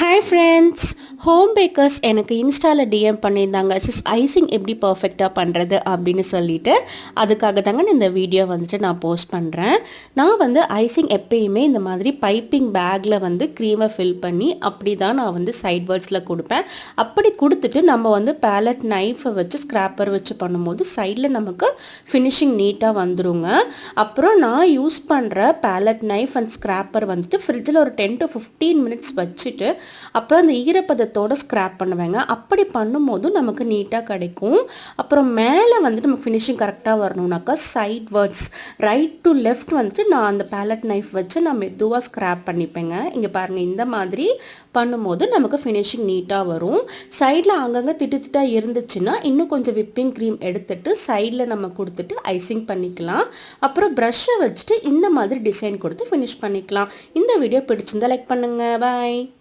Hi friends home bakers எனக்கு இன்ஸ்டாவில் DM பண்ணியிருந்தாங்க. சிஸ் ஐசிங் எப்படி பர்ஃபெக்டாக பண்ணுறது அப்படின்னு சொல்லிட்டு அதுக்காக தாங்க நான் இந்த வீடியோ வந்துட்டு நான் போஸ்ட் பண்ணுறேன் நான் வந்து ஐசிங் எப்பயுமே இந்த மாதிரி பைப்பிங் பேக்கில் வந்து க்ரீமை ஃபில் பண்ணி அப்படி தான் நான் வந்து சைட் வேர்ட்ஸில் கொடுப்பேன். அப்படி கொடுத்துட்டு நம்ம வந்து பேலட் நைஃபை வச்சு ஸ்க்ராப்பர் வச்சு பண்ணும்போது சைடில் நமக்கு ஃபினிஷிங் நீட்டாக வந்துருங்க. அப்புறம் நான் யூஸ் பண்ணுற பேலட் நைஃப் அண்ட் ஸ்க்ராப்பர் வந்துட்டு ஃப்ரிட்ஜில் ஒரு டென் டு ஃபிஃப்டீன் மினிட்ஸ் வச்சுட்டு அப்புறம் அந்த ஈரப்பதத்தோட ஸ்க்ராப் பண்ணுவேங்க. அப்படி பண்ணும்போது நமக்கு நீட்டாக கிடைக்கும். அப்புறம் மேலே வந்துட்டு நமக்கு ஃபினிஷிங் கரெக்டாக வரணும்னாக்கா side words right to left வந்துட்டு நான் அந்த பேலட் நைஃப் வச்சு நான் மெதுவாக ஸ்க்ராப் பண்ணிப்பேங்க. இங்கே பாருங்கள் இந்த மாதிரி பண்ணும்போது நமக்கு ஃபினிஷிங் நீட்டாக வரும். சைடில் அங்கங்கே திட்டு திட்டாக இருந்துச்சுன்னா இன்னும் கொஞ்சம் விப்பிங் க்ரீம் எடுத்துட்டு சைடில் நம்ம கொடுத்துட்டு ஐசிங் பண்ணிக்கலாம். அப்புறம் ப்ரஷ்ஷை வச்சுட்டு இந்த மாதிரி டிசைன் கொடுத்து ஃபினிஷ் பண்ணிக்கலாம். இந்த வீடியோ பிடிச்சிருந்தா லைக் பண்ணுங்கள் பாய்